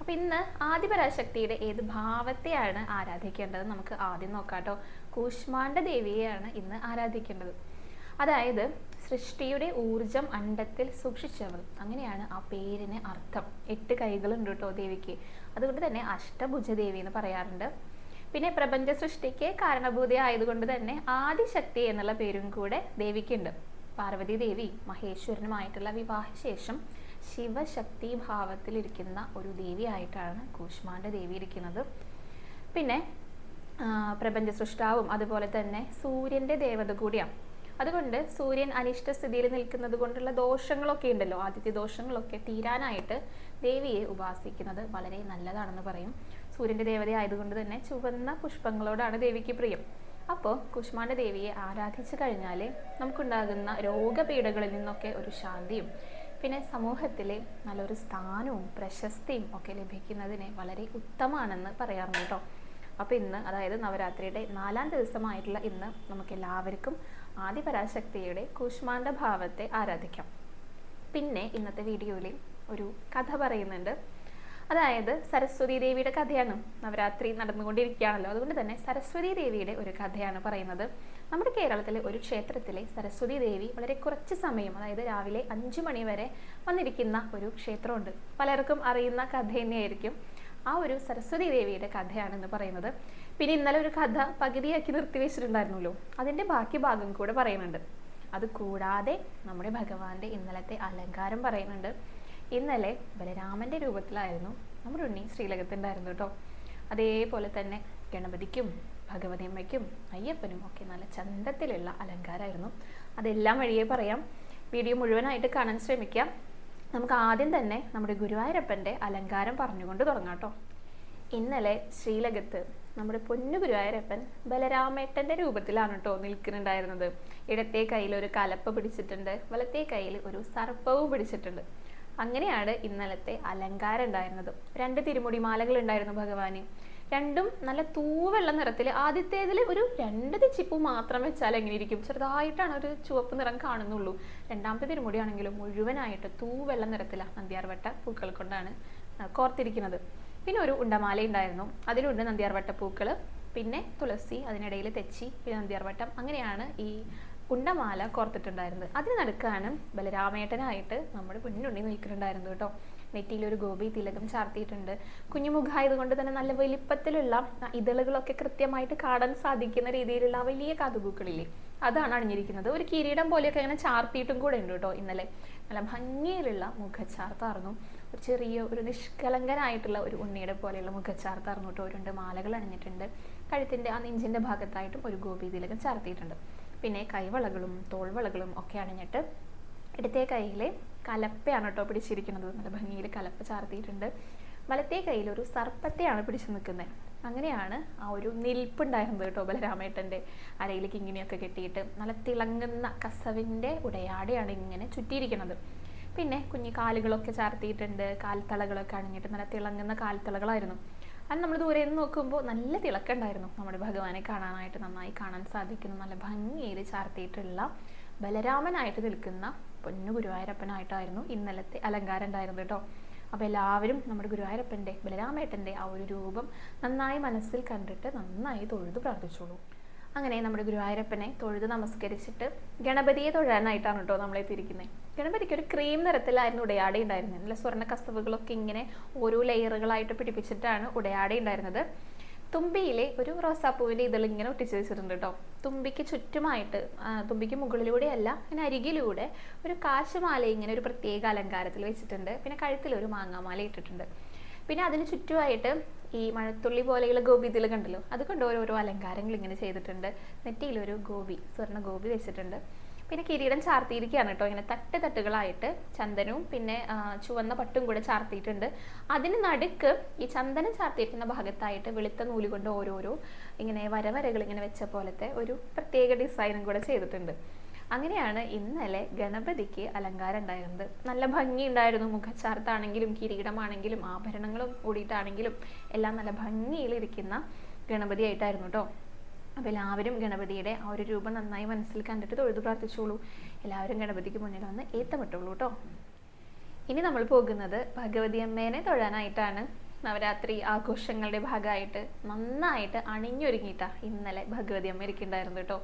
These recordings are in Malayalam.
അപ്പോൾ ഇന്ന് ആദിപരാശക്തിയുടെ ഏത് ഭാവത്തെയാണ് ആരാധിക്കേണ്ടത്? നമുക്ക് ആദ്യം നോക്കാട്ടോ കൂഷ്മാണ്ഡ ദേവിയെയാണ് ഇന്ന് ആരാധിക്കേണ്ടത്. അതായത് സൃഷ്ടിയുടെ ഊർജം അണ്ടത്തിൽ സൂക്ഷിച്ചവൾ. അങ്ങനെയാണ് ആ പേരിന് അർത്ഥം. എട്ട് കൈകളുണ്ട് കേട്ടോ ദേവിക്ക്. അതുകൊണ്ട് തന്നെ അഷ്ടഭുജ ദേവി എന്ന് പറയാറുണ്ട്. പിന്നെ പ്രപഞ്ച സൃഷ്ടിക്ക് കാരണഭൂതി ആയതുകൊണ്ട് തന്നെ ആദിശക്തി എന്നുള്ള പേരും കൂടെ ദേവിക്കുണ്ട്. പാർവതി ദേവി മഹേശ്വരനുമായിട്ടുള്ള വിവാഹശേഷം ശിവശക്തി ഭാവത്തിലിരിക്കുന്ന ഒരു ദേവിയായിട്ടാണ് കൂഷ്മാണ്ഡ ദേവി ഇരിക്കുന്നത്. പിന്നെ പ്രപഞ്ച സൃഷ്ടാവും അതുപോലെ തന്നെ സൂര്യന്റെ ദേവത കൂടിയാണ്. അതുകൊണ്ട് സൂര്യൻ അനിഷ്ട സ്ഥിതിയിൽ നിൽക്കുന്നത് കൊണ്ടുള്ള ദോഷങ്ങളൊക്കെ ഉണ്ടല്ലോ. ആദിത്യ ദോഷങ്ങളൊക്കെ തീരാനായിട്ട് ദേവിയെ ഉപാസിക്കുന്നത് വളരെ നല്ലതാണെന്ന് പറയും. സൂര്യന്റെ ദേവത ആയതുകൊണ്ട് തന്നെ ചുവന്ന പുഷ്പങ്ങളോടാണ് ദേവിക്ക് പ്രിയം. അപ്പോൾ കുഷ്മാണ്ഡ ദേവിയെ ആരാധിച്ചു കഴിഞ്ഞാൽ നമുക്കുണ്ടാകുന്ന രോഗപീഠകളിൽ നിന്നൊക്കെ ഒരു ശാന്തിയും പിന്നെ സമൂഹത്തിലെ നല്ലൊരു സ്ഥാനവും പ്രശസ്തിയും ഒക്കെ ലഭിക്കുന്നതിന് വളരെ ഉത്തമമാണെന്ന് പറയാറുണ്ട് കേട്ടോ അപ്പോൾ ഇന്ന് അതായത് നവരാത്രിയുടെ നാലാം ദിവസമായിട്ടുള്ള ഇന്ന് നമുക്ക് എല്ലാവർക്കും ആദിപരാശക്തിയുടെ കൂഷ്മാണ്ഡ ഭാവത്തെ ആരാധിക്കാം. പിന്നെ ഇന്നത്തെ വീഡിയോയിൽ ഒരു കഥ പറയുന്നുണ്ട്. അതായത് സരസ്വതി ദേവിയുടെ കഥയാണ്. നവരാത്രി നടന്നുകൊണ്ടിരിക്കുകയാണല്ലോ. അതുകൊണ്ട് തന്നെ സരസ്വതി ദേവിയുടെ ഒരു കഥയാണ് പറയുന്നത്. നമ്മുടെ കേരളത്തിലെ ഒരു ക്ഷേത്രത്തിലെ സരസ്വതി ദേവി വളരെ കുറച്ച് സമയം അതായത് രാവിലെ അഞ്ചു മണി വരെ വന്നിരിക്കുന്ന ഒരു ക്ഷേത്രമുണ്ട്. പലർക്കും അറിയുന്ന കഥ തന്നെയായിരിക്കും. ആ ഒരു സരസ്വതി ദേവിയുടെ കഥയാണെന്ന് പറയുന്നത്. പിന്നെ ഇന്നലെ ഒരു കഥ പകുതിയാക്കി നിർത്തിവെച്ചിട്ടുണ്ടായിരുന്നല്ലോ അതിന്റെ ബാക്കി ഭാഗം കൂടെ പറയുന്നുണ്ട്. അത് കൂടാതെ നമ്മുടെ ഭഗവാന്റെ ഇന്നലത്തെ അലങ്കാരം പറയുന്നുണ്ട്. ഇന്നലെ ബലരാമന്റെ രൂപത്തിലായിരുന്നു നമ്മുടെ ഉണ്ണി ശ്രീലകത്തുണ്ടായിരുന്നു കേട്ടോ അതേപോലെ തന്നെ ഗണപതിക്കും ഭഗവതിയമ്മയ്ക്കും അയ്യപ്പനും ഒക്കെ നല്ല ചന്തത്തിലുള്ള അലങ്കാരമായിരുന്നു അതെല്ലാം വഴിയേ പറയാം. വീഡിയോ മുഴുവനായിട്ട് കാണാൻ ശ്രമിക്കാം. നമുക്ക് ആദ്യം തന്നെ നമ്മുടെ ഗുരുവായൂരപ്പന്റെ അലങ്കാരം പറഞ്ഞുകൊണ്ട് തുടങ്ങാം കേട്ടോ ഇന്നലെ ശ്രീലകത്ത് നമ്മുടെ പൊന്നു ഗുരുവായൂരപ്പൻ ബലരാമേട്ടന്റെ രൂപത്തിലാണ് കേട്ടോ നിൽക്കുന്നുണ്ടായിരുന്നത്. ഇടത്തെ കയ്യിൽ ഒരു കലപ്പ പിടിച്ചിട്ടുണ്ട് വലത്തെ കയ്യിൽ ഒരു സർപ്പവും പിടിച്ചിട്ടുണ്ട്. അങ്ങനെയാണ് ഇന്നലത്തെ അലങ്കാരം ഉണ്ടായിരുന്നത്. രണ്ട് തിരുമുടിമാലകൾ ഉണ്ടായിരുന്നു ഭഗവാന്. രണ്ടും നല്ല തൂവെള്ള നിറത്തിൽ ആദ്യത്തേതിൽ ഒരു രണ്ട് ചിപ്പ് മാത്രം വെച്ചാൽ എങ്ങനെ ഇരിക്കും? ചെറുതായിട്ടാണ് ഒരു ചുവപ്പ് നിറം കാണുന്നുള്ളൂ. രണ്ടാമത്തെ തിരുമുടിയാണെങ്കിലും മുഴുവനായിട്ട് തൂവെള്ള നിറത്തിലാണ് നന്ദ്യാർവട്ട പൂക്കൾ കൊണ്ടാണ് കോർത്തിരിക്കുന്നത്. പിന്നെ ഒരു ഉണ്ടമാല ഉണ്ടായിരുന്നു. അതിലുണ്ട് നന്ദ്യാർവട്ട പൂക്കൾ പിന്നെ തുളസി അതിനിടയിൽ തെച്ചി പിന്നെ നന്ദ്യാർവട്ടം. അങ്ങനെയാണ് ഈ ഉണ്ടമാല കോർത്തിട്ടുണ്ടായിരുന്നത് അതിന് നടുക്കാണ് ബലരാമേട്ടനായിട്ട് നമ്മുടെ കുഞ്ഞുണ്ണി നിൽക്കുന്നുണ്ടായിരുന്നു കേട്ടോ. നെറ്റിയിൽ ഒരു ഗോപി തിലകം ചാർത്തിയിട്ടുണ്ട്. കുഞ്ഞുമുഖായതുകൊണ്ട് തന്നെ നല്ല വലിപ്പത്തിലുള്ള ഇതളുകളൊക്കെ കൃത്യമായിട്ട് കാണാൻ സാധിക്കുന്ന രീതിയിലുള്ള വലിയ കാതുപൂക്കളില്ലേ അതാണ് അണിഞ്ഞിരിക്കുന്നത്. ഒരു കിരീടം പോലെയൊക്കെ അങ്ങനെ ചാർത്തിയിട്ടും കൂടെ ഉണ്ട് കേട്ടോ ഇന്നലെ. നല്ല ഭംഗിയിലുള്ള മുഖച്ചാർത്തായിരുന്നു. ഒരു ചെറിയ ഒരു നിഷ്കളങ്കനായിട്ടുള്ള ഒരു ഉണ്ണിയുടെ പോലെയുള്ള മുഖച്ചാർത്തായിരുന്നു കേട്ടോ. രണ്ട് മാലകൾ അണിഞ്ഞിട്ടുണ്ട്. കഴുത്തിന്റെ ആ നെഞ്ചിന്റെ ഭാഗത്തായിട്ടും ഒരു ഗോപി തിലകം ചാർത്തിയിട്ടുണ്ട്. പിന്നെ കൈവളകളും തോൾവളകളും ഒക്കെ അണിഞ്ഞിട്ട് ഇടത്തെ കയ്യിൽ കലപ്പയാണ് കേട്ടോ പിടിച്ചിരിക്കുന്നത്. നല്ല ഭംഗിയിൽ കലപ്പ ചാർത്തിയിട്ടുണ്ട്. വലത്തെ കയ്യിൽ ഒരു സർപ്പത്തെയാണ് പിടിച്ചു നിൽക്കുന്നത്. അങ്ങനെയാണ് ആ ഒരു നിൽപ്പുണ്ടായിരുന്നത് കേട്ടോ ബലരാമേട്ടന്റെ അരയിലേക്ക് ഇങ്ങനെയൊക്കെ കെട്ടിയിട്ട്. നല്ല തിളങ്ങുന്ന കസവിന്റെ ഉടയാടെയാണ് ഇങ്ങനെ ചുറ്റിയിരിക്കുന്നത്. പിന്നെ കുഞ്ഞു കാലുകളൊക്കെ ചാർത്തിയിട്ടുണ്ട്. കാൽത്തളകളൊക്കെ അണിഞ്ഞിട്ട് നല്ല തിളങ്ങുന്ന കാൽത്തളകളായിരുന്നു. അത് നമ്മൾ ദൂരെ നിന്ന് നോക്കുമ്പോൾ നല്ല തിളക്കമുണ്ടായിരുന്നു. നമ്മുടെ ഭഗവാനെ കാണാനായിട്ട് നന്നായി കാണാൻ സാധിക്കുന്നു. നല്ല ഭംഗിയിൽ ചാർത്തിയിട്ടുള്ള ബലരാമനായിട്ട് നിൽക്കുന്ന പൊന്നു ഗുരുവായൂരപ്പനായിട്ടായിരുന്നു ഇന്നലത്തെ അലങ്കാരം ഉണ്ടായിരുന്നത് കേട്ടോ. അപ്പോൾ എല്ലാവരും നമ്മുടെ ഗുരുവായൂരപ്പന്റെ ബലരാമേട്ടന്റെ ആ ഒരു രൂപം നന്നായി മനസ്സിൽ കണ്ടിട്ട് നന്നായി തൊഴുതു പ്രാർത്ഥിച്ചോളൂ. അങ്ങനെ നമ്മുടെ ഗുരുവായൂരപ്പനെ തൊഴുത് നമസ്കരിച്ചിട്ട് ഗണപതിയെ തൊഴാനായിട്ടാണ് കേട്ടോ നമ്മളെ തിരിക്കുന്നത് ഗണപതിക്ക് ഒരു ക്രീം നിറത്തിലായിരുന്നു ഉടയാടി ഉണ്ടായിരുന്നത്. നല്ല സ്വർണ കസവുകളൊക്കെ ഇങ്ങനെ ഓരോ ലെയറുകളായിട്ട് പിടിപ്പിച്ചിട്ടാണ് ഉടയാടി ഉണ്ടായിരുന്നത്. തുമ്പിയിലെ ഒരു റോസാപ്പൂവിന്റെ ഇതൾ ഇങ്ങനെ ഒട്ടിച്ചു വെച്ചിട്ടുണ്ട് കേട്ടോ. തുമ്പിക്ക് ചുറ്റുമായിട്ട് തുമ്പിക്ക് മുകളിലൂടെയല്ല അതിന് അരികിലൂടെ ഒരു കാശുമാല ഇങ്ങനെ ഒരു പ്രത്യേക അലങ്കാരത്തിൽ വെച്ചിട്ടുണ്ട്. പിന്നെ കഴുത്തിൽ ഒരു മാങ്ങാമാല ഇട്ടിട്ടുണ്ട്. പിന്നെ അതിന് ചുറ്റുമായിട്ട് ഈ മഴത്തുള്ളി പോലെയുള്ള ഗോപി ഇതിൽ കണ്ടല്ലോ? അത് അതുകൊണ്ട് ഓരോരോ അലങ്കാരങ്ങൾ ഇങ്ങനെ ചെയ്തിട്ടുണ്ട്. നെറ്റിയിൽ ഒരു ഗോപി സ്വർണ ഗോപി വെച്ചിട്ടുണ്ട്. പിന്നെ കിരീടം ചാർത്തിയിരിക്കുകയാണ് കേട്ടോ. ഇങ്ങനെ തട്ട് തട്ടുകളായിട്ട് ചന്ദനവും പിന്നെ ചുവന്ന പട്ടും കൂടെ ചാർത്തിയിട്ടുണ്ട്. അതിന് നടുക്ക് ഈ ചന്ദനം ചാർത്തിയിരിക്കുന്ന ഭാഗത്തായിട്ട് വെളുത്ത നൂൽ കൊണ്ട് ഓരോരോ ഇങ്ങനെ വരവരകൾ ഇങ്ങനെ വെച്ച പോലത്തെ ഒരു പ്രത്യേക ഡിസൈനും കൂടെ ചെയ്തിട്ടുണ്ട്. അങ്ങനെയാണ് ഇന്നലെ ഗണപതിക്ക് അലങ്കാരം ഉണ്ടായിരുന്നത് നല്ല ഭംഗി ഉണ്ടായിരുന്നു മുഖച്ചാർത്താണെങ്കിലും കിരീടമാണെങ്കിലും ആഭരണങ്ങളും കൂടിയിട്ടാണെങ്കിലും എല്ലാം നല്ല ഭംഗിയിലിരിക്കുന്ന ഗണപതിയായിട്ടായിരുന്നു കേട്ടോ അപ്പോൾ എല്ലാവരും ഗണപതിയുടെ ആ ഒരു രൂപം നന്നായി മനസ്സിൽ കണ്ടിട്ട് തൊഴുതു പ്രാർത്ഥിച്ചോളൂ. എല്ലാവരും ഗണപതിക്ക് മുന്നിൽ വന്ന് ഏത്തമിട്ടുള്ളൂ കേട്ടോ ഇനി നമ്മൾ പോകുന്നത് ഭഗവതി അമ്മേനെ തൊഴാനായിട്ടാണ്. നവരാത്രി ആഘോഷങ്ങളുടെ ഭാഗമായിട്ട് നന്നായിട്ട് അണിഞ്ഞൊരുങ്ങിയിട്ടാ ഇന്നലെ ഭഗവതി അമ്മ ഇരിക്കുന്നുണ്ടായിരുന്നു കേട്ടോ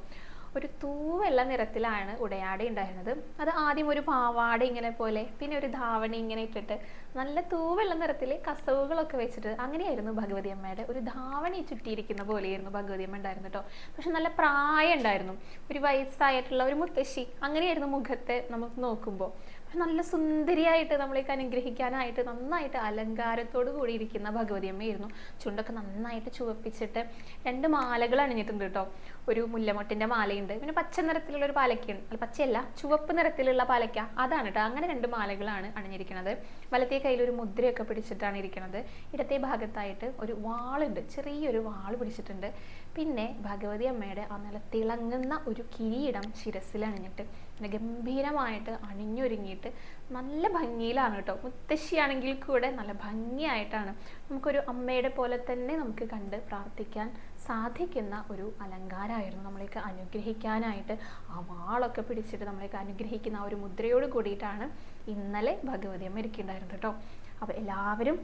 ഒരു തൂവെള്ള നിറത്തിലാണ് ഉടയാട ഉണ്ടായിരുന്നത്. അത് ആദ്യം ഒരു പാവാട ഇങ്ങനെ പോലെ പിന്നെ ഒരു ധാവണി ഇങ്ങനെ ഇട്ടിട്ട് നല്ല തൂവെള്ള നിറത്തിൽ കസവുകളൊക്കെ വെച്ചിട്ട് അങ്ങനെയായിരുന്നു ഭഗവതി അമ്മയുടെ ഒരു ധാവണി ചുറ്റിയിരിക്കുന്ന പോലെയായിരുന്നു ഭഗവതി അമ്മ ഉണ്ടായിരുന്നു കേട്ടോ പക്ഷെ നല്ല പ്രായം ഉണ്ടായിരുന്നു ഒരു വയസ്സായിട്ടുള്ള ഒരു മുത്തശ്ശി അങ്ങനെയായിരുന്നു മുഖത്തെ നമുക്ക് നോക്കുമ്പോൾ നല്ല സുന്ദരിയായിട്ട് നമ്മളേക്ക് അനുഗ്രഹിക്കാനായിട്ട് നന്നായിട്ട് അലങ്കാരത്തോട് കൂടി ഇരിക്കുന്ന ഭഗവതി അമ്മയായിരുന്നു. ചുണ്ടൊക്കെ നന്നായിട്ട് ചുവപ്പിച്ചിട്ട് രണ്ട് മാലകൾ അണിഞ്ഞിട്ടുണ്ട് കേട്ടോ. ഒരു മുല്ലമൊട്ടിന്റെ മാലയുണ്ട്. പിന്നെ പച്ച നിറത്തിലുള്ള ഒരു പാലക്കയുണ്ട്. അല്ല പച്ചയല്ല ചുവപ്പ് നിറത്തിലുള്ള പാലക്ക. അതാണ് കേട്ടോ. അങ്ങനെ രണ്ട് മാലകളാണ് അണിഞ്ഞിരിക്കുന്നത്. വലത്തേ കയ്യിൽ ഒരു മുദ്രയൊക്കെ പിടിച്ചിട്ടാണ് ഇരിക്കുന്നത്. ഇടത്തെ ഭാഗത്തായിട്ട് ഒരു വാളുണ്ട്. ചെറിയൊരു വാൾ പിടിച്ചിട്ടുണ്ട്. പിന്നെ ഭഗവതി അമ്മയുടെ ആ നല്ല തിളങ്ങുന്ന ഒരു കിരീടം ശിരസിൽ അണിഞ്ഞിട്ട് പിന്നെ ഗംഭീരമായിട്ട് അണിഞ്ഞൊരുങ്ങിയിട്ട് നല്ല ഭംഗിയിലാണ് കേട്ടോ. മുത്തശ്ശിയാണെങ്കിൽ കൂടെ നല്ല ഭംഗിയായിട്ടാണ് നമുക്കൊരു അമ്മയുടെ പോലെ തന്നെ നമുക്ക് കണ്ട് പ്രാർത്ഥിക്കാൻ സാധിക്കുന്ന ഒരു അലങ്കാരമായിരുന്നു നമ്മളേക്ക് അനുഗ്രഹിക്കാനായിട്ട്. ആ വാളൊക്കെ പിടിച്ചിട്ട് നമ്മളേക്ക് അനുഗ്രഹിക്കുന്ന ആ ഒരു മുദ്രയോട് കൂടിയിട്ടാണ് ഇന്നലെ ഭഗവതി അമ്മ ഇരിക്കുന്നുണ്ടായിരുന്നത് കേട്ടോ. അപ്പോൾ എല്ലാവരും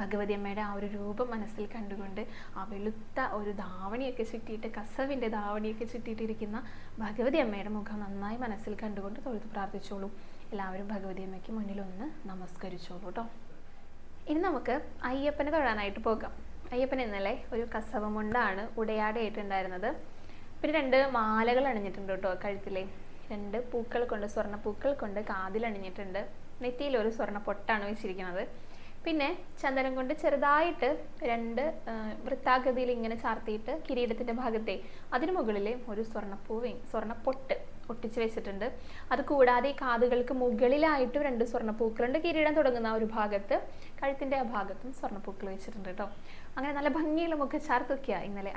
ഭഗവതി അമ്മയുടെ ആ ഒരു രൂപം മനസ്സിൽ കണ്ടുകൊണ്ട് ആ വെളുത്ത ഒരു ധാവണിയൊക്കെ ചുറ്റിയിട്ട് കസവിന്റെ ധാവണിയൊക്കെ ചുറ്റിയിട്ടിരിക്കുന്ന ഭഗവതി അമ്മയുടെ മുഖം നന്നായി മനസ്സിൽ കണ്ടുകൊണ്ട് തൊഴുത് പ്രാർത്ഥിച്ചോളൂ. എല്ലാവരും ഭഗവതി അമ്മയ്ക്ക് മുന്നിൽ ഒന്ന് നമസ്കരിച്ചോളൂ കേട്ടോ ഇനി നമുക്ക് അയ്യപ്പനെ തൊഴാനായിട്ട് പോകാം. അയ്യപ്പൻ ഇന്നലെ ഒരു കസവ് മുണ്ടാണ് ഉടയാടയായിട്ടുണ്ടായിരുന്നത് പിന്നെ രണ്ട് മാലകൾ അണിഞ്ഞിട്ടുണ്ട് കേട്ടോ കഴുത്തിലെ. രണ്ട് പൂക്കൾ കൊണ്ട് സ്വർണ പൂക്കൾ കൊണ്ട് കാതിൽ അണിഞ്ഞിട്ടുണ്ട് നെറ്റിയിൽ ഒരു സ്വർണ പൊട്ടാണ് വെച്ചിരിക്കുന്നത്. പിന്നെ ചന്ദനം കൊണ്ട് ചെറുതായിട്ട് രണ്ട് വൃത്താകൃതിയിൽ ഇങ്ങനെ ചാർത്തിയിട്ട് കിരീടത്തിന്റെ ഭാഗത്തെ അതിനു മുകളിൽ ഒരു സ്വർണപ്പൂവ് സ്വർണപ്പൊട്ട് ഒട്ടിച്ചു വെച്ചിട്ടുണ്ട്. അത് കൂടാതെ ഈ കാതുകൾക്ക് മുകളിലായിട്ട് രണ്ട് സ്വർണപ്പൂക്കളുണ്ട്. കിരീടം തുടങ്ങുന്ന ആ ഒരു ഭാഗത്ത് കഴുത്തിന്റെ ആ ഭാഗത്തും സ്വർണപ്പൂക്കൾ വെച്ചിട്ടുണ്ട് കേട്ടോ അങ്ങനെ നല്ല ഭംഗിയുള്ള മുഖച്ചാർത്തൊക്കെയാണ് ഇന്നലെ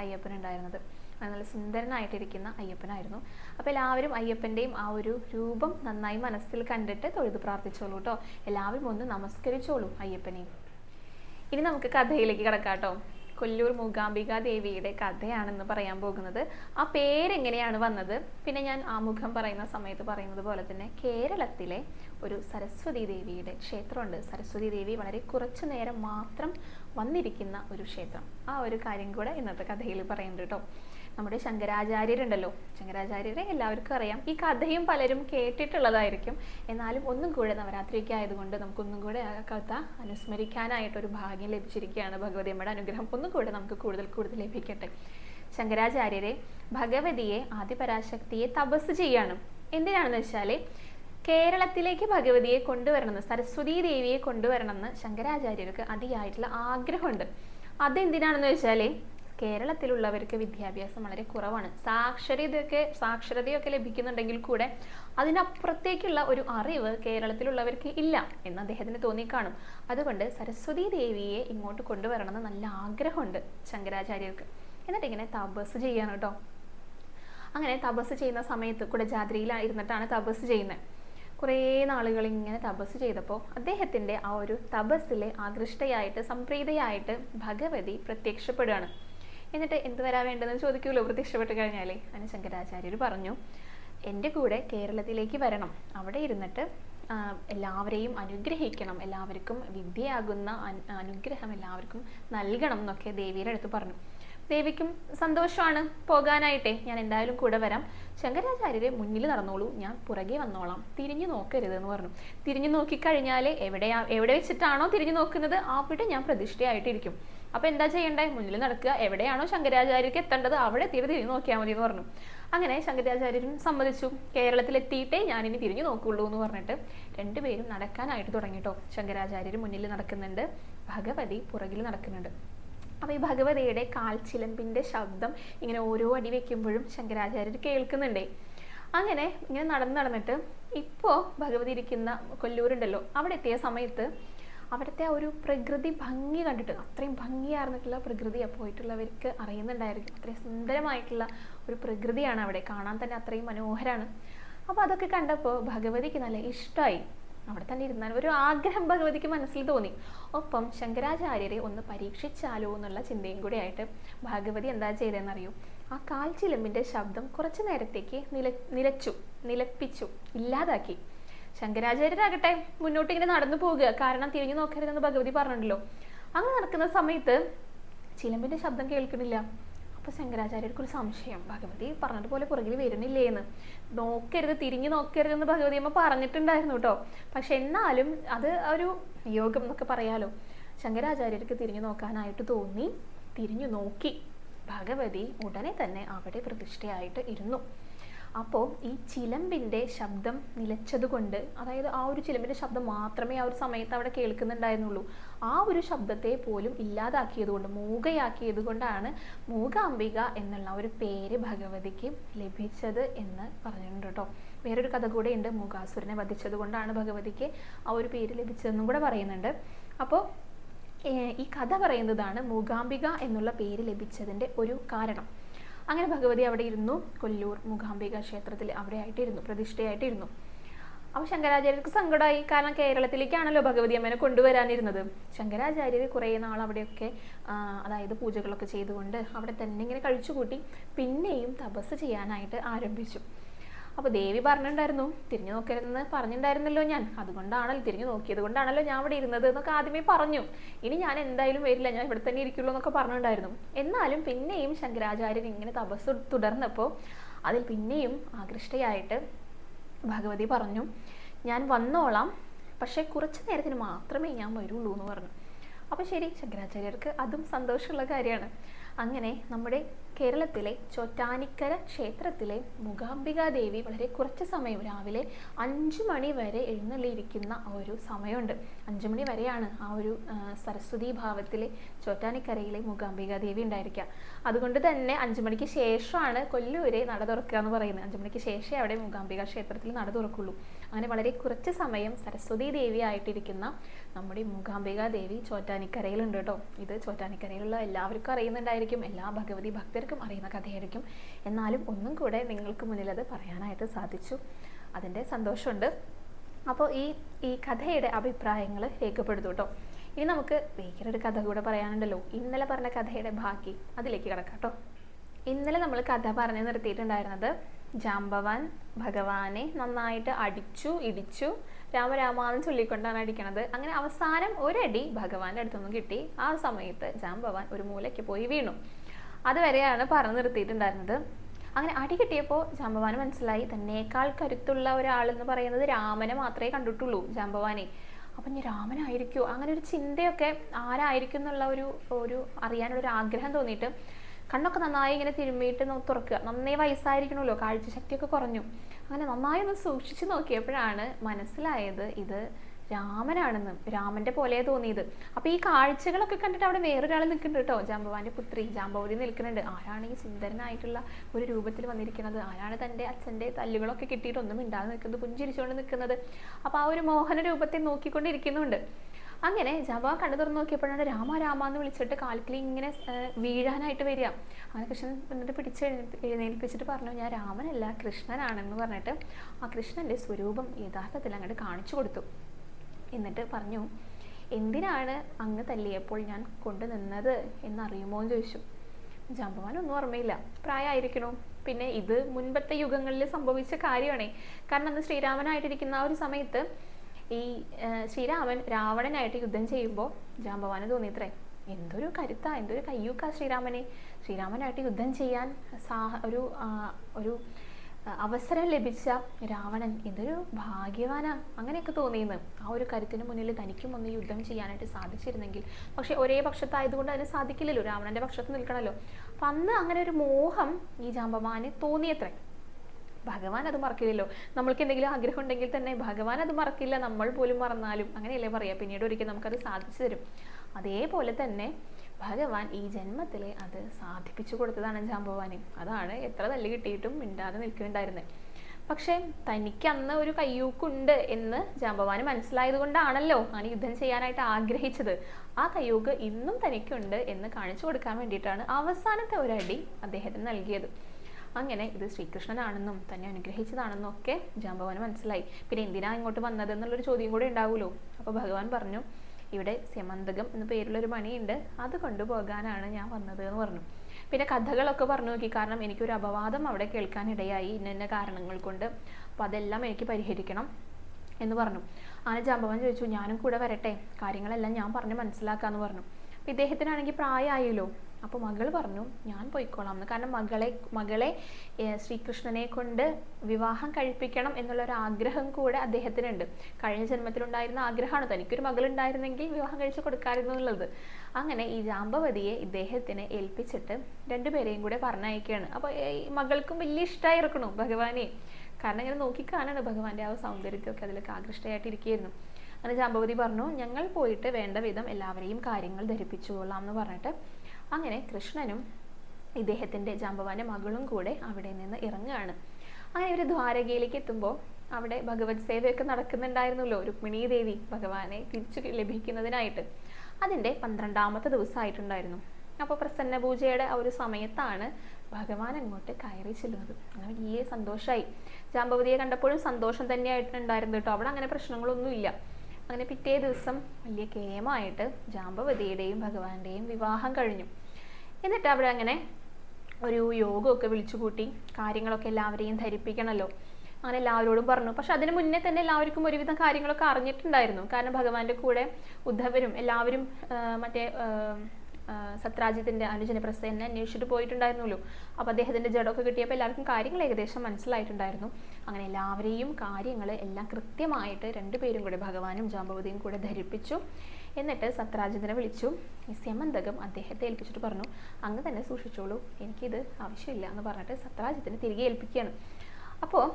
അത് നല്ല സുന്ദരനായിട്ടിരിക്കുന്ന അയ്യപ്പനായിരുന്നു. അപ്പോൾ എല്ലാവരും അയ്യപ്പന്റെയും ആ ഒരു രൂപം നന്നായി മനസ്സിൽ കണ്ടിട്ട് തൊഴുത് പ്രാർത്ഥിച്ചോളൂ കേട്ടോ എല്ലാവരും ഒന്ന് നമസ്കരിച്ചോളൂ അയ്യപ്പനെയും ഇനി നമുക്ക് കഥയിലേക്ക് കിടക്കാം കേട്ടോ കൊല്ലൂർ മൂകാംബിക ദേവിയുടെ കഥയാണെന്ന് പറയാൻ പോകുന്നത്. ആ പേരെങ്ങനെയാണ് വന്നത്? പിന്നെ ഞാൻ ആമുഖം പറയുന്ന സമയത്ത് പറയുന്നത് പോലെ തന്നെ കേരളത്തിലെ ഒരു സരസ്വതി ദേവിയുടെ ക്ഷേത്രമുണ്ട്. സരസ്വതി ദേവി വളരെ കുറച്ചു നേരം മാത്രം വന്നിരിക്കുന്ന ഒരു ക്ഷേത്രം. ആ ഒരു കാര്യം കൂടെ ഇന്നത്തെ കഥയിൽ പറയുന്നുണ്ട് കേട്ടോ നമ്മുടെ ശങ്കരാചാര്യരുണ്ടല്ലോ. ശങ്കരാചാര്യരെ എല്ലാവർക്കും അറിയാം. ഈ കഥയും പലരും കേട്ടിട്ടുള്ളതായിരിക്കും. എന്നാലും ഒന്നും കൂടെ നവരാത്രിയൊക്കെ ആയതുകൊണ്ട് നമുക്കൊന്നും കൂടെ ആ കഥ അനുസ്മരിക്കാനായിട്ടൊരു ഭാഗ്യം ലഭിച്ചിരിക്കുകയാണ് ഭഗവതിയമ്മയുടെ അനുഗ്രഹം. ഒന്നും കൂടെ നമുക്ക് കൂടുതൽ കൂടുതൽ ലഭിക്കട്ടെ. ശങ്കരാചാര്യരെ ഭഗവതിയെ ആദിപരാശക്തിയെ തപസ് ചെയ്യാണ്. എന്തിനാണെന്ന് വെച്ചാൽ കേരളത്തിലേക്ക് ഭഗവതിയെ കൊണ്ടുവരണമെന്ന് സരസ്വതി ദേവിയെ കൊണ്ടുവരണമെന്ന് ശങ്കരാചാര്യർക്ക് അതിയായിട്ടുള്ള ആഗ്രഹമുണ്ട്. അതെന്തിനാണെന്ന് വെച്ചാൽ കേരളത്തിലുള്ളവർക്ക് വിദ്യാഭ്യാസം വളരെ കുറവാണ്. സാക്ഷരതയൊക്കെ സാക്ഷരതയൊക്കെ ലഭിക്കുന്നുണ്ടെങ്കിൽ കൂടെ അതിനപ്പുറത്തേക്കുള്ള ഒരു അറിവ് കേരളത്തിലുള്ളവർക്ക് ഇല്ല എന്ന് അദ്ദേഹത്തിന് തോന്നിക്കാണും. അതുകൊണ്ട് സരസ്വതി ദേവിയെ ഇങ്ങോട്ട് കൊണ്ടുവരണമെന്ന് നല്ല ആഗ്രഹമുണ്ട് ശങ്കരാചാര്യർക്ക്. എന്നിട്ട് ഇങ്ങനെ തപസ് ചെയ്യാണ് കേട്ടോ അങ്ങനെ തപസ് ചെയ്യുന്ന സമയത്ത് കുടജാദ്രിയിലായിരുന്നിട്ടാണ് തപസ് ചെയ്യുന്നത്. കുറേ നാളുകൾ ഇങ്ങനെ തപസ് ചെയ്തപ്പോൾ അദ്ദേഹത്തിന്റെ ആ ഒരു തപസ്സിലെ ആകൃഷ്ടയായിട്ട് സംപ്രീതയായിട്ട് ഭഗവതി പ്രത്യക്ഷപ്പെടുകയാണ്. എന്നിട്ട് എന്ത് വരാൻ വേണ്ടതെന്ന് ചോദിക്കുമല്ലോ പ്രത്യക്ഷപ്പെട്ട് കഴിഞ്ഞാലേ. അതിന് ശങ്കരാചാര്യർ പറഞ്ഞു എന്റെ കൂടെ കേരളത്തിലേക്ക് വരണം. അവിടെ ഇരുന്നിട്ട് എല്ലാവരെയും അനുഗ്രഹിക്കണം. എല്ലാവർക്കും വിദ്യയാകുന്ന അനുഗ്രഹം എല്ലാവർക്കും നൽകണം എന്നൊക്കെ ദേവിയുടെ അടുത്ത് പറഞ്ഞു. ദേവിക്കും സന്തോഷമാണ് പോകാനായിട്ടെ. ഞാൻ എന്തായാലും കൂടെ വരാം. ശങ്കരാചാര്യരെ മുന്നിൽ നടന്നോളൂ. ഞാൻ പുറകെ വന്നോളാം. തിരിഞ്ഞു നോക്കരുത് എന്ന് പറഞ്ഞു. തിരിഞ്ഞു നോക്കിക്കഴിഞ്ഞാൽ എവിടെയാ എവിടെ വെച്ചിട്ടാണോ തിരിഞ്ഞു നോക്കുന്നത്? അവിടെ ഞാൻ പ്രതിഷ്ഠയായിട്ടിരിക്കും. അപ്പൊ എന്താ ചെയ്യണ്ടേ? മുന്നിൽ നടക്കുക. എവിടെയാണോ ശങ്കരാചാര്യർക്ക് എത്തേണ്ടത് അവിടെ തിരി തിരിഞ്ഞു നോക്കിയാൽ മതി എന്ന് പറഞ്ഞു. അങ്ങനെ ശങ്കരാചാര്യരും സമ്മതിച്ചു. കേരളത്തിൽ എത്തിയിട്ടേ ഇനി തിരിഞ്ഞു നോക്കുള്ളൂ എന്ന് പറഞ്ഞിട്ട് രണ്ടുപേരും നടക്കാനായിട്ട് തുടങ്ങിട്ടോ ശങ്കരാചാര്യർ മുന്നിൽ നടക്കുന്നുണ്ട്. ഭഗവതി പുറകിൽ നടക്കുന്നുണ്ട്. അപ്പോൾ ഈ ഭഗവതിയുടെ കാൽച്ചിലമ്പിന്റെ ശബ്ദം ഇങ്ങനെ ഓരോ അടി വെക്കുമ്പോഴും ശങ്കരാചാര്യർ കേൾക്കുന്നുണ്ടേ. അങ്ങനെ ഇങ്ങനെ നടന്ന് നടന്നിട്ട് ഇപ്പോ ഭഗവതി ഇരിക്കുന്ന കൊല്ലൂരുണ്ടല്ലോ. അവിടെ എത്തിയ സമയത്ത് അവിടുത്തെ ആ ഒരു പ്രകൃതി ഭംഗി കണ്ടിട്ട് അത്രയും ഭംഗിയാർന്നിട്ടുള്ള പ്രകൃതി പോയിട്ടുള്ളവർക്ക് അറിയുന്നുണ്ടായിരിക്കും. അത്രയും സുന്ദരമായിട്ടുള്ള ഒരു പ്രകൃതിയാണ് അവിടെ. കാണാൻ തന്നെ അത്രയും മനോഹരമാണ് അപ്പോൾ അതൊക്കെ കണ്ടപ്പോൾ ഭഗവതിക്ക് നല്ല ഇഷ്ടമായി അവിടെ തന്നെ ഇരുന്നാൽ ഒരു ആഗ്രഹം ഭഗവതിക്ക് മനസ്സിൽ തോന്നി. ഒപ്പം ശങ്കരാചാര്യരെ ഒന്ന് പരീക്ഷിച്ചാലോ എന്നുള്ള ചിന്തയും കൂടെ ആയിട്ട് ഭഗവതി എന്താ ചെയ്തതെന്നറിയൂ? ആ കാൽ ചിലമ്പിന്റെ ശബ്ദം കുറച്ചു നേരത്തേക്ക് നില നിലച്ചു നിലപ്പിച്ചു ഇല്ലാതാക്കി. ശങ്കരാചാര്യരാകട്ടെ മുന്നോട്ട് ഇങ്ങനെ നടന്നു പോകുക കാരണം തിരിഞ്ഞു നോക്കരുതെന്ന് ഭഗവതി പറഞ്ഞിട്ടുണ്ടല്ലോ അങ്ങനെ നടക്കുന്ന സമയത്ത് ചിലമ്പിന്റെ ശബ്ദം കേൾക്കുന്നില്ല. അപ്പൊ ശങ്കരാചാര്യർക്ക് ഒരു സംശയം. ഭഗവതി പറഞ്ഞതുപോലെ പുറകിൽ വരുന്നില്ലേ എന്ന് നോക്കരുത് തിരിഞ്ഞു നോക്കരുത് എന്ന് ഭഗവതി അമ്മ പറഞ്ഞിട്ടുണ്ടായിരുന്നു കേട്ടോ. പക്ഷെ എന്നാലും അത് ഒരു യോഗം എന്നൊക്കെ പറയാലോ. ശങ്കരാചാര്യർക്ക് തിരിഞ്ഞു നോക്കാനായിട്ട് തോന്നി തിരിഞ്ഞു നോക്കി. ഭഗവതി ഉടനെ തന്നെ അവിടെ പ്രതിഷ്ഠയായിട്ട് ഇരുന്നു. അപ്പോൾ ഈ ചിലമ്പിന്റെ ശബ്ദം നിലച്ചതുകൊണ്ട് അതായത് ആ ഒരു ചിലമ്പിന്റെ ശബ്ദം മാത്രമേ ആ ഒരു സമയത്ത് അവിടെ കേൾക്കുന്നുണ്ടായിരുന്നുള്ളൂ. ആ ഒരു ശബ്ദത്തെ പോലും ഇല്ലാതാക്കിയതുകൊണ്ട് മൂകയാക്കിയത് കൊണ്ടാണ് മൂകാംബിക എന്നുള്ള ഒരു പേര് ഭഗവതിക്ക് ലഭിച്ചത് എന്ന് പറഞ്ഞിട്ടുണ്ട് കേട്ടോ. വേറൊരു കഥ കൂടെ ഉണ്ട് മൂകാസുരനെ വധിച്ചത് കൊണ്ടാണ് ഭഗവതിക്ക് ആ ഒരു പേര് ലഭിച്ചതെന്നും കൂടെ പറയുന്നുണ്ട്. അപ്പോൾ ഈ കഥ പറയുന്നതാണ് മൂകാംബിക എന്നുള്ള പേര് ലഭിച്ചതിന്റെ ഒരു കാരണം. അങ്ങനെ ഭഗവതി അവിടെ ഇരുന്നു. കൊല്ലൂർ മൂകാംബിക ക്ഷേത്രത്തിൽ അവിടെ ആയിട്ടിരുന്നു പ്രതിഷ്ഠയായിട്ടിരുന്നു. അപ്പോൾ ശങ്കരാചാര്യർക്ക് സങ്കടമായി. കാരണം കേരളത്തിലേക്കാണല്ലോ ഭഗവതി അമ്മേനെ കൊണ്ടുവരാനിരുന്നത്. ശങ്കരാചാര്യർ കുറേ നാൾ അവിടെയൊക്കെ അതായത് പൂജകളൊക്കെ ചെയ്തുകൊണ്ട് അവിടെ തന്നെ ഇങ്ങനെ കഴിച്ചുകൂട്ടി. പിന്നെയും തപസ് ചെയ്യാനായിട്ട് ആരംഭിച്ചു. അപ്പോൾ ദേവി പറഞ്ഞിട്ടുണ്ടായിരുന്നു തിരിഞ്ഞു നോക്കരുതെന്ന് പറഞ്ഞിട്ടുണ്ടായിരുന്നല്ലോ ഞാൻ. അതുകൊണ്ടാണല്ലോ തിരിഞ്ഞു നോക്കിയത് കൊണ്ടാണല്ലോ ഞാൻ ഇവിടെ ഇരുന്നത് എന്നൊക്കെ ആദ്യമേ പറഞ്ഞു. ഇനി ഞാൻ എന്തായാലും വരില്ല ഞാൻ ഇവിടെ തന്നെ ഇരിക്കുള്ളൂ എന്നൊക്കെ പറഞ്ഞിട്ടുണ്ടായിരുന്നു. എന്നാലും പിന്നെയും ശങ്കരാചാര്യൻ ഇങ്ങനെ തപസ് തുടർന്നപ്പോൾ അതിൽ പിന്നെയും ആകൃഷ്ടയായിട്ട് ഭഗവതി പറഞ്ഞു ഞാൻ വന്നോളാം പക്ഷേ കുറച്ച് നേരത്തിന് മാത്രമേ ഞാൻ വരുള്ളൂ എന്ന് പറഞ്ഞു. അപ്പോൾ ശരി ശങ്കരാചാര്യർക്ക് അതും സന്തോഷമുള്ള കാര്യമാണ്. അങ്ങനെ നമ്മുടെ കേരളത്തിലെ ചോറ്റാനിക്കര ക്ഷേത്രത്തിലെ മൂകാംബിക ദേവി വളരെ കുറച്ച് സമയം രാവിലെ അഞ്ചു മണി വരെ എഴുന്നള്ളിയിരിക്കുന്ന ഒരു സമയമുണ്ട്. അഞ്ചു മണി വരെയാണ് ആ ഒരു സരസ്വതി ഭാവത്തിലെ ചോറ്റാനിക്കരയിലെ മൂകാംബിക ദേവി ഉണ്ടായിരിക്കുക. അതുകൊണ്ട് തന്നെ അഞ്ചു മണിക്ക് ശേഷമാണ് കൊല്ലൂരെ നട തുറക്കുക എന്ന് പറയുന്നത്. അഞ്ചു മണിക്ക് ശേഷമേ അവിടെ മൂകാംബിക ക്ഷേത്രത്തിൽ നട തുറക്കുള്ളൂ. അങ്ങനെ വളരെ കുറച്ച് സമയം സരസ്വതി ദേവി ആയിട്ടിരിക്കുന്ന നമ്മുടെ മൂകാംബിക ദേവി ചോറ്റാനിക്കരയിലുണ്ട് കേട്ടോ. ഇത് ചോറ്റാനിക്കരയിലുള്ള എല്ലാവർക്കും അറിയുന്നുണ്ടായിരിക്കും. എല്ലാ ഭഗവതി ഭക്തർക്കും അറിയുന്ന കഥയായിരിക്കും. എന്നാലും ഒന്നും കൂടെ നിങ്ങൾക്ക് മുന്നിൽ അത് പറയാനായിട്ട് സാധിച്ചു. അതിന്റെ സന്തോഷമുണ്ട്. അപ്പോൾ ഈ ഈ കഥയുടെ അഭിപ്രായങ്ങൾ രേഖപ്പെടുത്തു കേട്ടോ. ഇനി നമുക്ക് വേറൊരു കഥ കൂടെ പറയാനുണ്ടല്ലോ. ഇന്നലെ പറഞ്ഞ കഥയുടെ ബാക്കി അതിലേക്ക് കിടക്കാം കേട്ടോ. ഇന്നലെ നമ്മൾ കഥ പറഞ്ഞു നിർത്തിയിട്ടുണ്ടായിരുന്നത് ജാമ്പവാൻ ഭഗവാനെ നന്നായിട്ട് അടിച്ചു ഇടിച്ചു രാമരാമാന്ന് ചൊല്ലിക്കൊണ്ടാണ് അടിക്കണത്. അങ്ങനെ അവസാനം ഒരടി ഭഗവാന്റെ അടുത്തൊന്നും കിട്ടി. ആ സമയത്ത് ജാമ്പവാൻ ഒരു മൂലയ്ക്ക് പോയി വീണു. അതുവരെയാണ് പറഞ്ഞു നിർത്തിയിട്ടുണ്ടായിരുന്നത്. അങ്ങനെ അടി കിട്ടിയപ്പോൾ ജാമ്പവാന് മനസ്സിലായി തന്നേക്കാൾ കരുത്തുള്ള എന്ന് പറയുന്നത് രാമനെ മാത്രമേ കണ്ടിട്ടുള്ളൂ ജാമ്പവാനെ അപ്പം ഞാൻ രാമനായിരിക്കുമോ അങ്ങനെ ഒരു ചിന്തയൊക്കെ ആരായിരിക്കും എന്നുള്ള ഒരു ഒരു അറിയാനുള്ളൊരു ആഗ്രഹം തോന്നിയിട്ട് കണ്ണൊക്കെ നന്നായി ഇങ്ങനെ തിരുമ്മിയിട്ട് തുറക്കുക. നന്നേ വയസ്സായിരിക്കണമല്ലോ കാഴ്ചശക്തിയൊക്കെ കുറഞ്ഞു. അങ്ങനെ നന്നായി ഒന്ന് സൂക്ഷിച്ചു നോക്കിയപ്പോഴാണ് മനസ്സിലായത് ഇത് രാമനാണെന്ന് രാമന്റെ പോലെ തോന്നിയത്. അപ്പൊ ഈ കാഴ്ചകളൊക്കെ കണ്ടിട്ട് അവിടെ വേറൊരാൾ നിൽക്കുന്നുണ്ട് കേട്ടോ. ജാമ്പവാന്റെ പുത്രി ജാമ്പവതി നിൽക്കുന്നുണ്ട്. ആരാണ് ഈ സുന്ദരനായിട്ടുള്ള ഒരു രൂപത്തിൽ വന്നിരിക്കുന്നത്? ആരാണ് തന്റെ അച്ഛന്റെ തല്ലുകളൊക്കെ കിട്ടിയിട്ട് ഒന്നും ഇണ്ടാതെ നിൽക്കുന്നത് പുഞ്ചിരിച്ചുകൊണ്ട് നിൽക്കുന്നത്? അപ്പൊ ആ ഒരു മോഹന രൂപത്തെ നോക്കിക്കൊണ്ടിരിക്കുന്നുണ്ട്. അങ്ങനെ ജാമ്പവ കണ്ണു തുറന്ന് നോക്കിയപ്പോഴാണ് രാമ രാമ എന്ന് വിളിച്ചിട്ട് കാൽക്കിൽ ഇങ്ങനെ വീഴാനായിട്ട് വരിക. അങ്ങനെ കൃഷ്ണൻ എന്നിട്ട് പിടിച്ച് എഴുന്നേൽപ്പിച്ചിട്ട് പറഞ്ഞു ഞാൻ രാമനല്ല കൃഷ്ണനാണെന്ന് പറഞ്ഞിട്ട് ആ കൃഷ്ണന്റെ സ്വരൂപം യഥാർത്ഥത്തിൽ അങ്ങോട്ട് കാണിച്ചു കൊടുത്തു. എന്നിട്ട് പറഞ്ഞു എന്തിനാണ് അങ്ങ് തല്ലിയപ്പോൾ ഞാൻ കൊണ്ടു നിന്നത് എന്നറിയുമോ? എന്ന് ചോദിച്ചു. ജമ്പവാൻ ഒന്നും ഓർമ്മയില്ല. പ്രായമായിരിക്കണു പിന്നെ ഇത് മുൻപത്തെ യുഗങ്ങളിൽ സംഭവിച്ച കാര്യമാണേ. കാരണം അന്ന് ശ്രീരാമനായിട്ടിരിക്കുന്ന ആ ഒരു സമയത്ത് ഈ ശ്രീരാമൻ രാവണനായിട്ട് യുദ്ധം ചെയ്യുമ്പോൾ ജാമ്പവാന് തോന്നിയത്രേ. എന്തൊരു കരുത്ത എന്തൊരു കയ്യൂക്ക ശ്രീരാമനെ. ശ്രീരാമനായിട്ട് യുദ്ധം ചെയ്യാൻ സാഹ ഒരു ഒരു അവസരം ലഭിച്ച രാവണൻ എന്തൊരു ഭാഗ്യവാന. അങ്ങനെയൊക്കെ തോന്നിയെന്ന്. ആ ഒരു കരുത്തിന് മുന്നിൽ തനിക്കും ഒന്ന് യുദ്ധം ചെയ്യാനായിട്ട് സാധിച്ചിരുന്നെങ്കിൽ. പക്ഷെ ഒരേ പക്ഷത്തായതുകൊണ്ട് അതിന് സാധിക്കില്ലല്ലോ. രാവണന്റെ പക്ഷത്ത് നിൽക്കണമല്ലോ അപ്പം അന്ന് അങ്ങനെ ഒരു മോഹം ഈ ജാമ്പവാന് തോന്നിയത്രേ. ഭഗവാൻ അത് മറക്കില്ലല്ലോ. നമ്മൾക്ക് എന്തെങ്കിലും ആഗ്രഹം ഉണ്ടെങ്കിൽ തന്നെ ഭഗവാൻ അത് മറക്കില്ല നമ്മൾ പോലും മറന്നാലും അങ്ങനെയല്ലേ പറയാ. പിന്നീട് ഒരിക്കൽ നമുക്കത് സാധിച്ചു തരും. അതേപോലെ തന്നെ ഭഗവാൻ ഈ ജന്മത്തിലെ അത് സാധിപ്പിച്ചു കൊടുത്തതാണ് ജാമ്പവാന് അതാണ് എത്ര തല്ല് കിട്ടിയിട്ടും മിണ്ടാതെ നിൽക്കുന്നുണ്ടായിരുന്നത് പക്ഷേ തനിക്ക് അന്ന് ഒരു കയ്യൂക്കുണ്ട് എന്ന് ജാമ്പവാന് മനസ്സിലായത് കൊണ്ടാണല്ലോ അങ്ങനെ യുദ്ധം ചെയ്യാനായിട്ട് ആഗ്രഹിച്ചത്. ആ കയ്യൂക്ക് ഇന്നും തനിക്കുണ്ട് എന്ന് കാണിച്ചു കൊടുക്കാൻ വേണ്ടിയിട്ടാണ് അവസാനത്തെ ഒരടി അദ്ദേഹത്തിന് നൽകിയത്. അങ്ങനെ ഇത് ശ്രീകൃഷ്ണനാണെന്നും തന്നെ അനുഗ്രഹിച്ചതാണെന്നും ഒക്കെ ജാമ്പവാന് മനസ്സിലായി. പിന്നെ എന്തിനാ ഇങ്ങോട്ട് വന്നത് എന്നുള്ളൊരു ചോദ്യം കൂടെ ഉണ്ടാവുമല്ലോ. അപ്പോൾ ഭഗവാൻ പറഞ്ഞു ഇവിടെ സ്യമന്തകം എന്ന പേരുള്ളൊരു മണിയുണ്ട് അത് കൊണ്ടുപോകാനാണ് ഞാൻ വന്നത് എന്ന് പറഞ്ഞു. പിന്നെ കഥകളൊക്കെ പറഞ്ഞു നോക്കി. കാരണം എനിക്കൊരു അപവാദം അവിടെ കേൾക്കാനിടയായി ഇന്ന ഇന്ന കാരണങ്ങൾ കൊണ്ട്. അപ്പോൾ അതെല്ലാം എനിക്ക് പരിഹരിക്കണം എന്ന് പറഞ്ഞു. അങ്ങനെ ജാമ്പവൻ ചോദിച്ചു ഞാനും കൂടെ വരട്ടെ. കാര്യങ്ങളെല്ലാം ഞാൻ പറഞ്ഞ് മനസ്സിലാക്കാമെന്ന് പറഞ്ഞു. അപ്പം ഇദ്ദേഹത്തിനാണെങ്കിൽ പ്രായമായല്ലോ. അപ്പോൾ മകൾ പറഞ്ഞു ഞാൻ പോയിക്കോളാം. എന്ന് കാരണം മകളെ മകളെ ശ്രീകൃഷ്ണനെ കൊണ്ട് വിവാഹം കഴിപ്പിക്കണം എന്നുള്ള ഒരു ആഗ്രഹം കൂടെ അദ്ദേഹത്തിനുണ്ട്. കഴിഞ്ഞ ജന്മത്തിലുണ്ടായിരുന്ന ആഗ്രഹമാണ്. തനിക്കൊരു മകളുണ്ടായിരുന്നെങ്കിൽ വിവാഹം കഴിച്ചു കൊടുക്കാമായിരുന്നു എന്നുള്ളത്. അങ്ങനെ ഈ ജാമ്പവതിയെ ഇദ്ദേഹത്തിന് ഏൽപ്പിച്ചിട്ട് രണ്ടുപേരെയും കൂടെ പറഞ്ഞയക്കുകയാണ്. അപ്പോൾ ഈ മകൾക്കും വലിയ ഇഷ്ടമായിരിക്കണു ഭഗവാനെ. കാരണം ഇങ്ങനെ നോക്കിക്കാണാണ് ഭഗവാന്റെ ആ സൗന്ദര്യത്തെയൊക്കെ അതിലൊക്കെ ആകൃഷ്ടയായിട്ടിരിക്കുകയായിരുന്നു. അങ്ങനെ ജാമ്പവതി പറഞ്ഞു ഞങ്ങൾ പോയിട്ട് വേണ്ട വിധം എല്ലാവരെയും കാര്യങ്ങൾ ധരിപ്പിച്ചു കൊള്ളാം എന്ന് പറഞ്ഞിട്ട് അങ്ങനെ കൃഷ്ണനും ഇദ്ദേഹത്തിന്റെ ജാമ്പവാന്റെ മകളും കൂടെ അവിടെ നിന്ന് ഇറങ്ങുകയാണ്. അങ്ങനെ ഇവർ ദ്വാരകയിലേക്ക് എത്തുമ്പോൾ അവിടെ ഭഗവത് സേവയൊക്കെ നടക്കുന്നുണ്ടായിരുന്നല്ലോ. രുക്മിണീ ദേവി ഭഗവാനെ തിരിച്ചു ലഭിക്കുന്നതിനായിട്ട്. അതിന്റെ പന്ത്രണ്ടാമത്തെ ദിവസമായിട്ടുണ്ടായിരുന്നു. അപ്പോൾ പ്രസന്ന പൂജയുടെ ആ ഒരു സമയത്താണ് ഭഗവാൻ അങ്ങോട്ട് കയറി ചെല്ലുന്നത്. അങ്ങനെ വലിയ സന്തോഷമായി ജാമ്പവതിയെ കണ്ടപ്പോഴും സന്തോഷം തന്നെയായിട്ടുണ്ടായിരുന്നു കേട്ടോ. അവിടെ അങ്ങനെ പ്രശ്നങ്ങളൊന്നുമില്ല. അങ്ങനെ പിറ്റേ ദിവസം വലിയ കേമായിട്ട് ജാമ്പവതിയുടെയും ഭഗവാന്റെയും വിവാഹം കഴിഞ്ഞു. എന്നിട്ട് അവിടെ അങ്ങനെ ഒരു യോഗമൊക്കെ വിളിച്ചു കൂട്ടി കാര്യങ്ങളൊക്കെ എല്ലാവരെയും ധരിപ്പിക്കണമല്ലോ അങ്ങനെ എല്ലാവരോടും പറഞ്ഞു. പക്ഷെ അതിന് മുന്നേ തന്നെ എല്ലാവർക്കും ഒരുവിധം കാര്യങ്ങളൊക്കെ അറിഞ്ഞിട്ടുണ്ടായിരുന്നു. കാരണം ഭഗവാന്റെ കൂടെ ഉദ്ധവരും എല്ലാവരും മറ്റേ സത്രാജിത്തിന്റെ അനുജന പ്രസേനെ അന്വേഷിച്ചിട്ട് പോയിട്ടുണ്ടായിരുന്നല്ലോ അപ്പോൾ അദ്ദേഹത്തിന്റെ ജഡമൊക്കെ കിട്ടിയപ്പോൾ എല്ലാവർക്കും കാര്യങ്ങൾ ഏകദേശം മനസ്സിലായിട്ടുണ്ടായിരുന്നു. അങ്ങനെ എല്ലാവരെയും കാര്യങ്ങൾ എല്ലാം കൃത്യമായിട്ട് രണ്ടുപേരും കൂടെ ഭഗവാനും ജാമ്പവതിയും കൂടെ ധരിപ്പിച്ചു. എന്നിട്ട് സത്രാജിത്തിനെ വിളിച്ചു. ഈ സ്യമന്തകം അദ്ദേഹത്തെ ഏൽപ്പിച്ചിട്ട് പറഞ്ഞു അങ്ങ് തന്നെ സൂക്ഷിച്ചോളൂ എനിക്കിത് ആവശ്യമില്ല എന്ന് പറഞ്ഞിട്ട് സത്രാജിത്തിനെ തിരികെ ഏൽപ്പിക്കുകയാണ്. അപ്പോൾ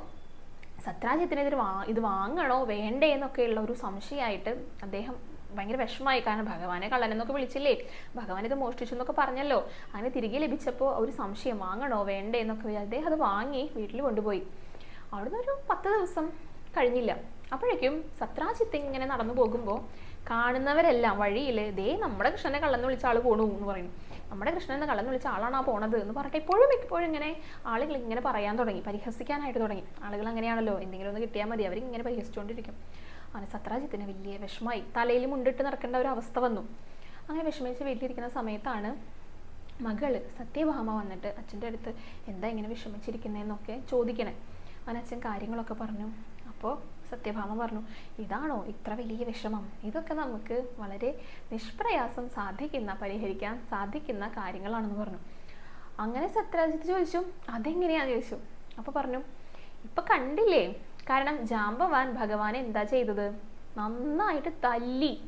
സത്രാജിത്തിനെതിരെ വാ ഇത് വാങ്ങണോ? വേണ്ടേ? എന്നൊക്കെയുള്ള ഒരു സംശയമായിട്ട് അദ്ദേഹം ഭയങ്കര വിഷമായി കാരണം ഭഗവാനെ കള്ളനെന്നൊക്കെ വിളിച്ചില്ലേ? ഭഗവാൻ ഇത് മോഷ്ടിച്ചു എന്നൊക്കെ പറഞ്ഞല്ലോ. അങ്ങനെ തിരികെ ലഭിച്ചപ്പോൾ ഒരു സംശയം വാങ്ങണോ വേണ്ടേ എന്നൊക്കെ അദ്ദേഹം അത് വാങ്ങി വീട്ടിൽ കൊണ്ടുപോയി. അവിടുന്ന് ഒരു പത്ത് ദിവസം കഴിഞ്ഞില്ല. അപ്പോഴേക്കും സത്രാജിത്ത് ഇങ്ങനെ നടന്നു പോകുമ്പോൾ കാണുന്നവരെല്ലാം വഴിയിൽ ദേ നമ്മുടെ കൃഷ്ണനെ കള്ളന്ന് വിളിച്ച ആൾ പോണു എന്ന് പറയും. നമ്മുടെ കൃഷ്ണനെ കള്ളന്ന് വിളിച്ച ആളാണ് ആ പോണത്? എന്ന് പറഞ്ഞിട്ട് ഇപ്പോഴും എപ്പോഴും ഇങ്ങനെ ആളുകൾ ഇങ്ങനെ പറയാൻ തുടങ്ങി. പരിഹസിക്കാനായിട്ട് തുടങ്ങി. ആളുകൾ അങ്ങനെയാണല്ലോ. എന്തെങ്കിലും ഒന്ന് കിട്ടിയാൽ മതി. അവർ ഇങ്ങനെ പരിഹസിച്ചുകൊണ്ടിരിക്കും അങ്ങനെ സത്രാജിത്തിന് വലിയ വിഷമമായി. തലയിൽ മുണ്ടിട്ട് നടക്കേണ്ട ഒരു അവസ്ഥ വന്നു. അങ്ങനെ വിഷമിച്ച് വീട്ടിലിരിക്കുന്ന സമയത്താണ് മകൾ സത്യഭാമ വന്നിട്ട് അച്ഛന്റെ അടുത്ത് എന്താ ഇങ്ങനെ വിഷമിച്ചിരിക്കുന്നതെന്നൊക്കെ ചോദിക്കണേ? അങ്ങനെ അച്ഛൻ കാര്യങ്ങളൊക്കെ പറഞ്ഞു. അപ്പോൾ സത്യഭാമ പറഞ്ഞു ഇതാണോ ഇത്ര വലിയ വിഷമം? ഇതൊക്കെ നമുക്ക് വളരെ നിഷ്പ്രയാസം സാധിക്കുന്ന പരിഹരിക്കാൻ സാധിക്കുന്ന കാര്യങ്ങളാണെന്ന് പറഞ്ഞു. അങ്ങനെ സത്യരാജിത്ത് ചോദിച്ചു അതെങ്ങനെയാണെന്ന് ചോദിച്ചു. അപ്പോൾ പറഞ്ഞു ഇപ്പൊ കണ്ടില്ലേ? കാരണം ജാമ്പവാൻ ഭഗവാനെ എന്താ ചെയ്തത്? നന്നായിട്ട് തല്ലി.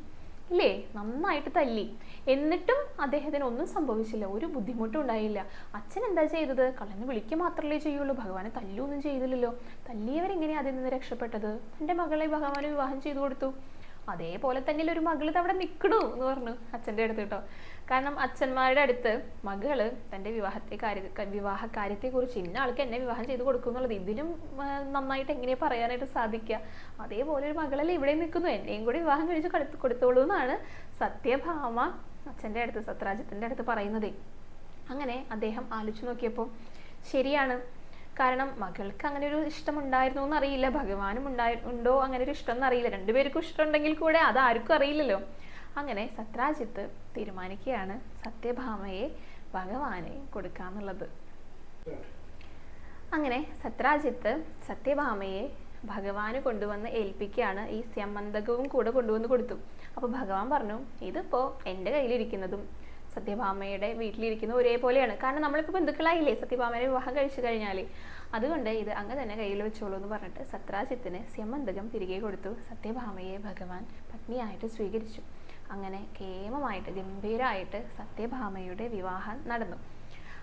ഇല്ലേ? നന്നായിട്ട് തല്ലി. എന്നിട്ടും അദ്ദേഹത്തിന് ഒന്നും സംഭവിച്ചില്ല. ഒരു ബുദ്ധിമുട്ടും ഉണ്ടായില്ല. അച്ഛൻ എന്താ ചെയ്തത്? കള്ളനെ വിളിക്കുക മാത്രമല്ലേ ചെയ്യുള്ളൂ. ഭഗവാനെ തല്ലൊന്നും ചെയ്തില്ലല്ലോ. തല്ലിയവരെങ്ങനെയാ അതിൽ നിന്ന് രക്ഷപ്പെട്ടത്? എന്റെ മകളെ ഭഗവാന് വിവാഹം ചെയ്തു കൊടുത്തു. അതേപോലെ തന്നെ ഒരു മകൾ അവിടെ നിൽക്കണു എന്ന് പറഞ്ഞു അച്ഛന്റെ അടുത്ത് കേട്ടോ. കാരണം അച്ഛന്മാരുടെ അടുത്ത് മകൾ തന്റെ വിവാഹത്തെ കാര്യ വിവാഹ കാര്യത്തെക്കുറിച്ച് ഇന്ന ആൾക്ക് എന്നെ വിവാഹം ചെയ്ത് കൊടുക്കും എന്നുള്ളത് ഇതിലും നന്നായിട്ട് എങ്ങനെയാ പറയാനായിട്ട് സാധിക്കുക. അതേപോലെ ഒരു മകളല്ലേ ഇവിടെ നിൽക്കുന്നു. എന്നെയും കൂടി വിവാഹം കഴിച്ച് കൊടുത്തു കൊടുത്തോളൂ എന്നാണ് സത്യഭാമ അച്ഛന്റെ അടുത്ത് സത്രാജിത്തിന്റെ അടുത്ത് പറയുന്നതേ. അങ്ങനെ അദ്ദേഹം ആലോചിച്ച് നോക്കിയപ്പോൾ ശരിയാണ്. കാരണം മകൾക്ക് അങ്ങനെ ഒരു ഇഷ്ടം ഉണ്ടായിരുന്നു എന്നറിയില്ല. ഭഗവാനും ഉണ്ടായി ഉണ്ടോ? അങ്ങനെ ഒരു ഇഷ്ടം എന്നറിയില്ല. രണ്ടുപേർക്കും ഇഷ്ടമുണ്ടെങ്കിൽ കൂടെ അത് ആർക്കും അറിയില്ലല്ലോ. അങ്ങനെ സത്രാജിത്ത് തീരുമാനിക്കുകയാണ് സത്യഭാമയെ ഭഗവാനെ കൊടുക്കാന്നുള്ളത്. അങ്ങനെ സത്രാജിത്ത് സത്യഭാമയെ ഭഗവാന് കൊണ്ടുവന്ന് ഏൽപ്പിക്കുകയാണ്. ഈ സ്യമന്തകവും കൂടെ കൊണ്ടുവന്ന് കൊടുത്തു. അപ്പോൾ ഭഗവാൻ പറഞ്ഞു ഇതിപ്പോൾ എന്റെ കയ്യിലിരിക്കുന്നതും സത്യഭാമയുടെ വീട്ടിലിരിക്കുന്ന ഒരേപോലെയാണ്. കാരണം നമ്മളിപ്പോൾ ബന്ധുക്കളായില്ലേ സത്യഭാമയുടെ വിവാഹം കഴിച്ചു കഴിഞ്ഞാൽ അതുകൊണ്ട് ഇത് അങ്ങ് തന്നെ കയ്യിൽ വെച്ചോളൂ എന്ന് പറഞ്ഞിട്ട് സത്രാജിത്തിന് സ്യമന്തകം തിരികെ കൊടുത്തു. സത്യഭാമയെ ഭഗവാൻ പത്നിയായിട്ട് സ്വീകരിച്ചു. അങ്ങനെ കേമമായിട്ട് ഗംഭീരമായിട്ട് സത്യഭാമയുടെ വിവാഹം നടന്നു.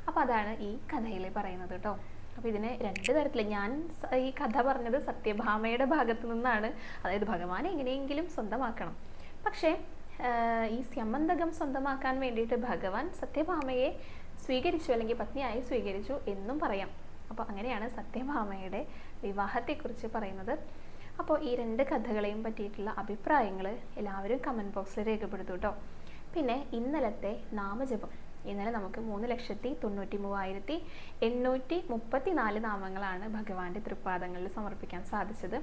അപ്പോൾ അതാണ് ഈ കഥയിൽ പറയുന്നത് കേട്ടോ അപ്പോൾ ഇതിനെ രണ്ട് തരത്തിൽ ഞാൻ ഈ കഥ പറഞ്ഞത് സത്യഭാമയുടെ ഭാഗത്തു നിന്നാണ്. അതായത് ഭഗവാനെ എങ്ങനെയെങ്കിലും സ്വന്തമാക്കണം. പക്ഷേ ഈ സ്യമന്തകം സ്വന്തമാക്കാൻ വേണ്ടിയിട്ട് ഭഗവാൻ സത്യഭാമയെ സ്വീകരിച്ചു അല്ലെങ്കിൽ പത്നിയായി സ്വീകരിച്ചു എന്നും പറയാം. അപ്പോൾ അങ്ങനെയാണ് സത്യഭാമയുടെ വിവാഹത്തെക്കുറിച്ച് പറയുന്നത്. അപ്പോൾ ഈ രണ്ട് കഥകളെയും പറ്റിയിട്ടുള്ള അഭിപ്രായങ്ങൾ എല്ലാവരും കമന്റ് ബോക്സിൽ രേഖപ്പെടുത്തും കേട്ടോ പിന്നെ ഇന്നലത്തെ നാമജപം. ഇന്നലെ നമുക്ക് മൂന്ന് ലക്ഷത്തി തൊണ്ണൂറ്റി മൂവായിരത്തി എണ്ണൂറ്റി മുപ്പത്തി നാല് നാമങ്ങളാണ് ഭഗവാന്റെ തൃപ്പാദങ്ങളിൽ സമർപ്പിക്കാൻ സാധിച്ചത്.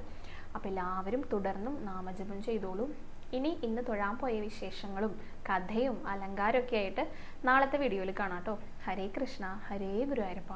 അപ്പോൾ എല്ലാവരും തുടർന്നും നാമജപം ചെയ്തോളൂ. ഇനി ഇന്ന് തൊഴാൻ പോയ വിശേഷങ്ങളും കഥയും അലങ്കാരമൊക്കെ ആയിട്ട് നാളത്തെ വീഡിയോയിൽ കാണാം കേട്ടോ ഹരേ കൃഷ്ണ ഹരേ ഗുരുവായൂരപ്പ.